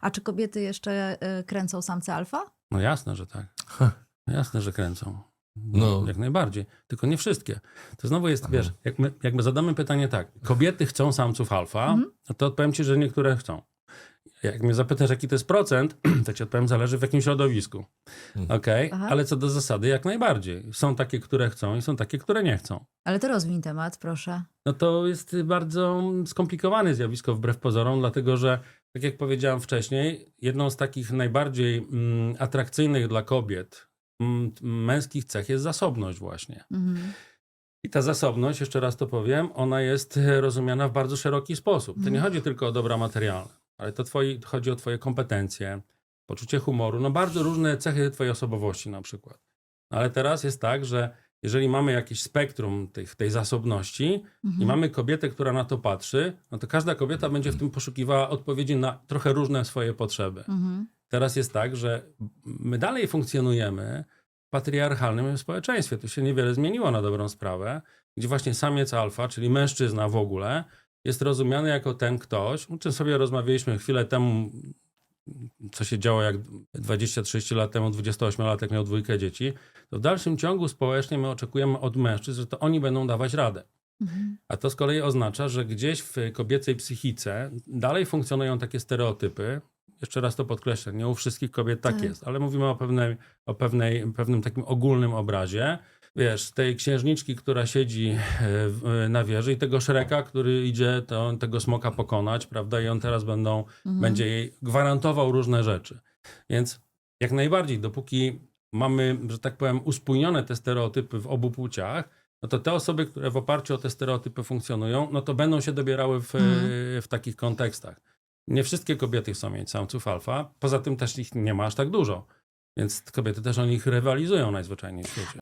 A czy kobiety jeszcze y, kręcą samce alfa? No jasne, że tak. No jasne, że kręcą. No. Jak najbardziej. Tylko nie wszystkie. To znowu jest, wiesz, jak my, jak my zadamy pytanie tak, kobiety chcą samców alfa, Mhm. no to odpowiem ci, że niektóre chcą. Jak mnie zapytasz, jaki to jest procent, to ci odpowiem, zależy w jakim środowisku. Mhm. Okej, Aha. ale co do zasady, jak najbardziej. Są takie, które chcą i są takie, które nie chcą. Ale to rozwiń temat, proszę. No to jest bardzo skomplikowane zjawisko wbrew pozorom, dlatego że, tak jak powiedziałem wcześniej, jedną z takich najbardziej mm, atrakcyjnych dla kobiet mm, męskich cech jest zasobność właśnie. Mhm. I ta zasobność, jeszcze raz to powiem, ona jest e, rozumiana w bardzo szeroki sposób. To nie Mhm. chodzi tylko o dobra materialne, ale to twoi, chodzi o twoje kompetencje, poczucie humoru, no bardzo różne cechy twojej osobowości na przykład. Ale teraz jest tak, że jeżeli mamy jakieś spektrum tych, tej zasobności Mhm. i mamy kobietę, która na to patrzy, no to każda kobieta będzie w tym poszukiwała odpowiedzi na trochę różne swoje potrzeby. Mhm. Teraz jest tak, że my dalej funkcjonujemy w patriarchalnym społeczeństwie. Tu się niewiele zmieniło na dobrą sprawę, gdzie właśnie samiec alfa, czyli mężczyzna w ogóle, jest rozumiany jako ten ktoś, o czym sobie rozmawialiśmy chwilę temu, co się działo jak 20-30 lat temu, 28-latek miał dwójkę dzieci, to w dalszym ciągu społecznie my oczekujemy od mężczyzn, że to oni będą dawać radę. Mhm. A to z kolei oznacza, że gdzieś w kobiecej psychice dalej funkcjonują takie stereotypy. Jeszcze raz to podkreślę, nie u wszystkich kobiet tak Tak. jest, ale mówimy o, pewnej, o pewnej, pewnym takim ogólnym obrazie. Wiesz, tej księżniczki, która siedzi e, w- na wieży i tego szereka, który idzie to, tego smoka pokonać, prawda? I on teraz będą, Mhm. będzie jej gwarantował różne rzeczy. Więc jak najbardziej, dopóki mamy, że tak powiem, uspójnione te stereotypy w obu płciach, no to te osoby, które w oparciu o te stereotypy funkcjonują, no to będą się dobierały w, Mhm. w takich kontekstach. Nie wszystkie kobiety chcą mieć samców alfa, poza tym też ich nie ma aż tak dużo. Więc kobiety też o nich rywalizują najzwyczajniej w świecie.